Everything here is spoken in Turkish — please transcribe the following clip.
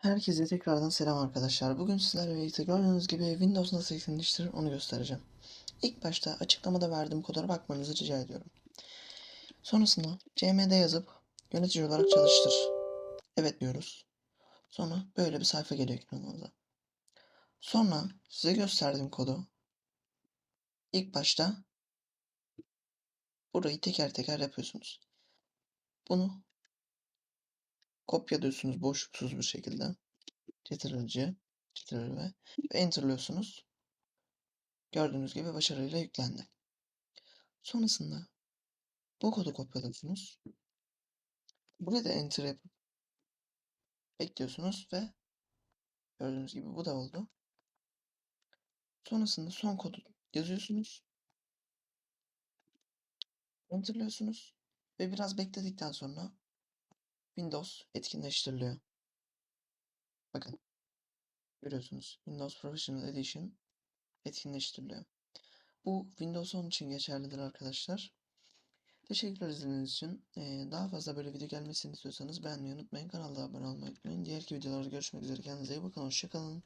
Herkese tekrardan selam arkadaşlar. Bugün sizlerle birlikte gördüğünüz gibi Windows nasıl yükleniştirir onu göstereceğim. İlk başta açıklamada verdiğim kodlara bakmanızı rica ediyorum. Sonrasında cmd yazıp yönetici olarak çalıştır. Evet diyoruz. Sonra böyle bir sayfa geliyor ekranınıza. Sonra size gösterdiğim kodu ilk başta burayı teker teker yapıyorsunuz. Bunu kopyalıyorsunuz boşluksuz bir şekilde. Ctrl-C, Ctrl-V ve enterlıyorsunuz. Gördüğünüz gibi başarıyla yüklendi. Sonrasında bu kodu kopyalıyorsunuz. Buraya da enter yapıp bekliyorsunuz ve gördüğünüz gibi bu da oldu. Sonrasında son kodu yazıyorsunuz. Enterlıyorsunuz ve biraz bekledikten sonra Windows etkinleştiriliyor. Bakın. Görüyorsunuz. Windows Professional Edition etkinleştiriliyor. Bu Windows 10 için geçerlidir arkadaşlar. Teşekkürler izlediğiniz için. Ee, daha fazla böyle video gelmesini istiyorsanız beğenmeyi unutmayın. Kanala abone olmayı unutmayın. Diğer videolarda görüşmek üzere. Kendinize iyi bakın. Hoşçakalın.